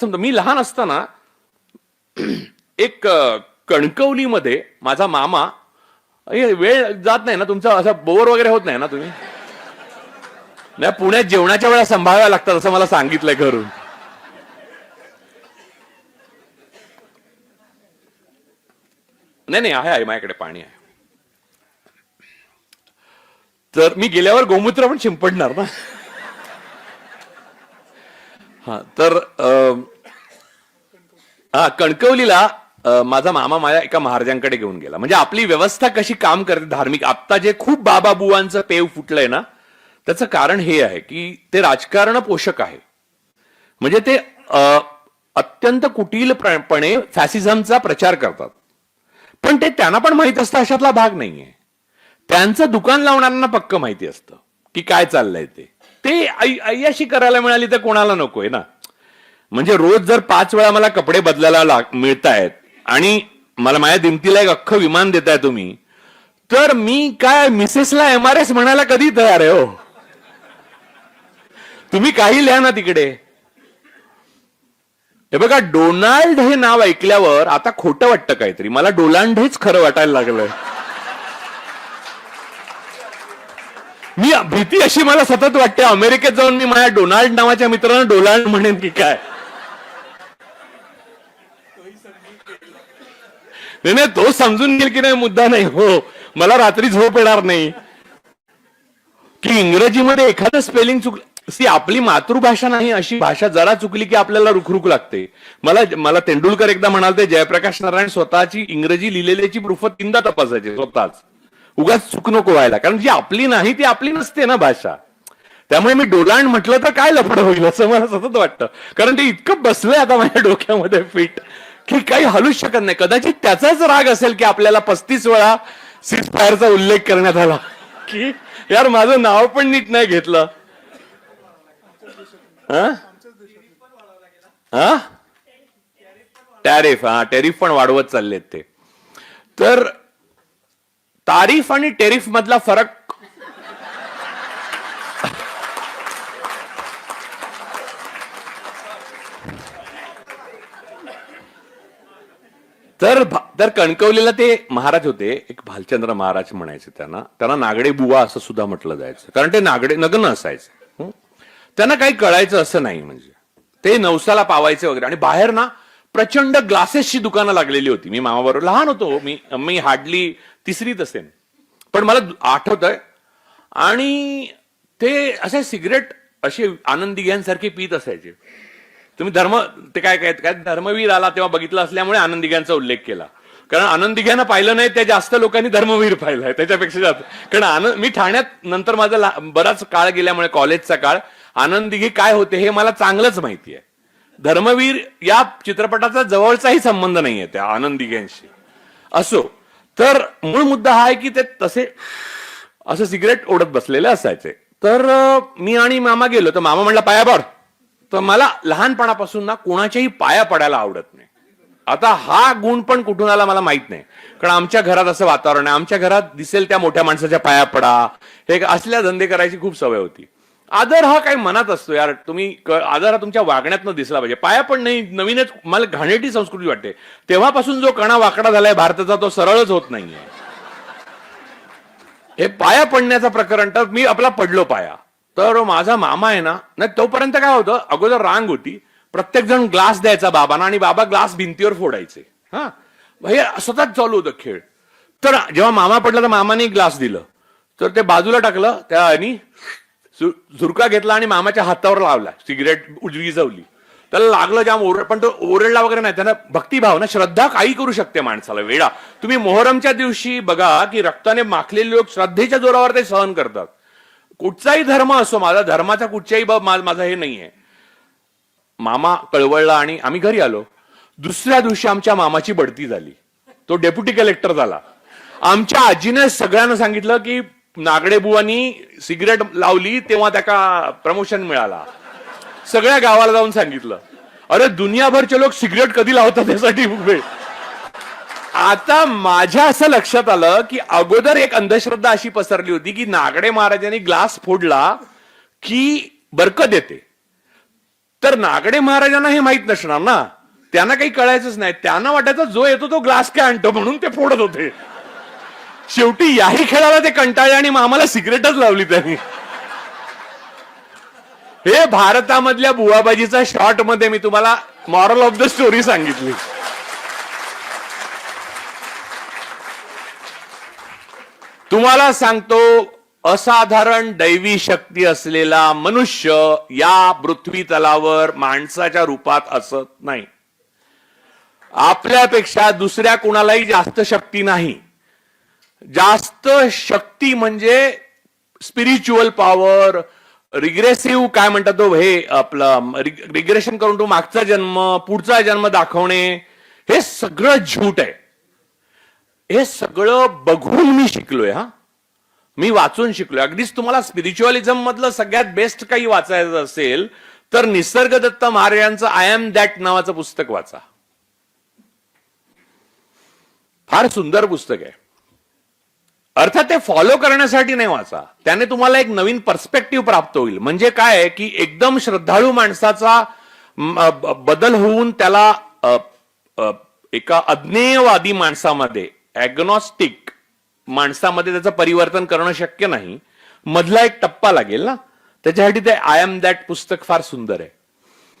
समजा मी लहान असताना एक कणकवलीमध्ये माझा मामा वेळ जात नाही ना तुमचा असा बोर वगैरे होत नाही ना तुम्ही? नाही पुण्यात जेवणाच्या वेळा सांभाळाव्या लागतात असं मला सांगितलंय घरून. नाही नाही आहे आहे माझ्याकडे पाणी आहे. तर मी गेल्यावर गोमूत्र पण शिंपडणार ना. हा तर अं, हा कणकवलीला माझा मामा माझ्या एका महाराजांकडे घेऊन गेला. म्हणजे आपली व्यवस्था कशी काम करते धार्मिक? आता जे खूप बाबा बुवांचं पेव फुटलंय ना त्याचं कारण हे आहे की ते राजकारण पोषक आहे. म्हणजे ते अत्यंत कुटीलपणे फॅसिझमचा प्रचार करतात. पण ते त्यांना पण माहीत असतं अशातला भाग नाहीये. त्यांचं दुकान लावणाऱ्यांना पक्क माहिती असतं की काय चाललंय ते. ते अय्याशी करायला मिळाली तर कोणाला नकोय ना. म्हणजे रोज जर पाच वेळा मला कपडे बदलायला लाग मिळतायत आणि मला माझ्या दिमतीला एक अख्खं विमान देताय तुम्ही तर मी काय मिसेसला एम आर एस म्हणायला कधी तयार आहे हो? तुम्ही काही लिहा ना तिकडे. हे बघा डोनाल्ड हे नाव ऐकल्यावर आता खोटं वाटतं काहीतरी. मला डोलांड हेच खरं वाटायला लागलंय. मी भीती अशी मला सतत वाटते अमेरिकेत जाऊन मी माझ्या डोनाल्ड नावाच्या मित्रांना डोनाल्ड म्हणेन की काय? नाही नाही तो समजून घेईल की नाही मुद्दा नाही. हो मला रात्री झोप येणार नाही. की इंग्रजीमध्ये एखादं स्पेलिंग चुक सी आपली मातृभाषा नाही अशी भाषा जरा चुकली की आपल्याला रुखरुख लागते. मला मला तेंडुलकर एकदा म्हणाले जयप्रकाश नारायण स्वतःची इंग्रजी लिहिलेल्याची प्रूफ तीनदा तपासायची स्वतःच. उगाच चूक नको व्हायला. कारण जी आपली नाही ती आपली नसते ना भाषा. त्यामुळे मी डोलांड म्हटलं तर काय लफड होईल असं मला सतत वाटतं. कारण ते इतकं बसलंय आता माझ्या डोक्यामध्ये फिट की काही हलूच शकत नाही. कदाचित त्याचाच राग असेल की आपल्याला पस्तीस वेळा सीज फायरचा उल्लेख करण्यात आला. की यार माझं नाव पण नीट नाही घेतलं. हा? हा? टॅरिफ हा टॅरिफ पण वाढवत चाललेत ते. तर तारीफ आणि टेरिफ मधला फरक. तर तर कणकवलीला ते महाराज होते एक भालचंद्र महाराज म्हणायचे त्यांना. त्यांना नागडे बुवा असं सुद्धा म्हटलं जायचं. कारण ते नागडे नग्न असायचे. त्यांना काही कळायचं असं नाही म्हणजे. ते नवसाला पावायचे वगैरे. आणि बाहेर ना प्रचंड ग्लासेसची दुकानं लागलेली होती. मी मामाबरोबर लहान होतो हो, मी मी हार्डली तिसरीत असेन. पण मला आठवत आहे आणि ते असे सिगरेट असे आनंदी घ्यांसारखे पित असायचे. तुम्ही धर्म ते काय काय काय धर्मवीर आला तेव्हा बघितलं असल्यामुळे आनंदिग्यांचा उल्लेख केला. कारण आनंदीघ्यांना पाहिलं नाही त्या जास्त लोकांनी धर्मवीर पाहिलाय त्याच्यापेक्षा जास्त. कारण आनंद मी ठाण्यात नंतर माझा बराच काळ गेल्यामुळे कॉलेजचा काळ आनंदिघे काय होते हे मला चांगलंच माहिती आहे. धर्मवीर या चित्रपटाचा जवळचाही संबंध नाहीये त्या आनंदिग्यांशी असो तर मूळ मुद्दा हा आहे की ते तसे असं सिगरेट ओढत बसलेले असायचे. तर मी आणि मामा गेलो तर मामा म्हणला पाया पड. तर मला लहानपणापासून ना कोणाच्याही पाया पडायला आवडत नाही. आता हा गुण पण कुठून आला मला माहीत नाही. कारण आमच्या घरात असं वातावरण आहे आमच्या घरात दिसेल त्या मोठ्या माणसाच्या पाया पडा. हे असल्या धंदे करायची खूप सवय होती. आदर हा काही मनात असतो यार. तुम्ही आदर हा तुमच्या वागण्यातनं दिसला पाहिजे. पाया पण नाही नवीनच मला घाणेटी संस्कृती वाटते. तेव्हापासून जो कणा वाकडा झालाय भारताचा तो सरळच होत नाहीये. हे पाया पडण्याचं प्रकरण तर मी आपला पडलो पाया. तर माझा मामा आहे ना नाही तोपर्यंत काय होतं अगोदर रांग होती. प्रत्येक जण ग्लास द्यायचा बाबांना आणि बाबा ग्लास भिंतीवर फोडायचे. हा? हे स्वतःच चालू होतं खेळ. तर जेव्हा मामा पडला तर मामाने ग्लास दिलं. तर ते बाजूला टाकलं त्या आणि झुरका घेतला आणि मामाच्या हातावर लावला. सिगरेट उजवी जवली त्याला लागलं जाम ओरड पण तो ओरडला वगैरे नाही. त्यानं भक्तिभाव ना श्रद्धा काही करू शकते माणसाला. वेळा तुम्ही मोहरमच्या दिवशी बघा की रक्ताने माखलेले लोक श्रद्धेच्या जोरावर ते सहन करतात. कुठचाही धर्म असो माझा धर्माचा कुठच्याही बाब माझा हे नाहीये. मामा कळवळला आणि आम्ही घरी आलो. दुसऱ्या दिवशी आमच्या मामाची बढती झाली. तो डेप्युटी कलेक्टर झाला. आमच्या आजीने सगळ्यांना सांगितलं की नागडेबुवानी सिगरेट लावली तेव्हा त्याका प्रमोशन मिळाला. सगळ्या गावाला जाऊन सांगितलं. अरे दुनियाभरचे लोक सिगरेट कधी लावतात त्यासाठी उभे. आता माझ्या असं लक्षात आलं की अगोदर एक अंधश्रद्धा अशी पसरली होती की नागडे महाराजांनी ग्लास फोडला की बरकत येते तर नागडे महाराजांना हे माहीत नसणार ना. त्यांना काही कळायचंच नाही. त्यांना वाटायचं जो येतो तो ग्लास काय आणतो म्हणून ते फोडत होते. शेवटी याही खेळाला ते कंटाळले आणि मग आम्हाला सिगरेटच लावली त्यांनी. हे भारतामधल्या बुवाबाजीचा शॉर्टमध्ये मी तुम्हाला मॉरल ऑफ द स्टोरी सांगितली. तुम्हाला सांगतो असाधारण दैवी शक्ती असलेला मनुष्य या पृथ्वी तलावर माणसाच्या रूपात असत नाही. आपल्यापेक्षा दुसऱ्या कुणालाही जास्त शक्ती नाही. जास्त शक्ती म्हणजे स्पिरिच्युअल पॉवर रिग्रेसिव्ह काय म्हणतात तो हे आपलं रिग्रेशन करून तो मागचा जन्म पुढचा जन्म दाखवणे हे सगळं झूट आहे. हे सगळं बघून मी शिकलोय हा. मी वाचून शिकलोय. अगदीच तुम्हाला स्पिरिच्युअलिझम मधलं सगळ्यात बेस्ट काही वाचायचं असेल तर निसर्गदत्त महाराजांचं आय एम दॅट नावाचं पुस्तक वाचा. फार सुंदर पुस्तक आहे. अर्थात ते फॉलो करण्यासाठी नाही वाचा. त्याने तुम्हाला एक नवीन पर्स्पेक्टिव्ह प्राप्त होईल. म्हणजे काय की एकदम श्रद्धाळू माणसाचा बदल होऊन त्याला एका अज्ञेयवादी माणसामध्ये ॲग्नॉस्टिक माणसामध्ये त्याचं परिवर्तन करणं शक्य नाही. मधला एक टप्पा लागेल ना? त्याच्यासाठी ते आय एम दॅट पुस्तक फार सुंदर आहे.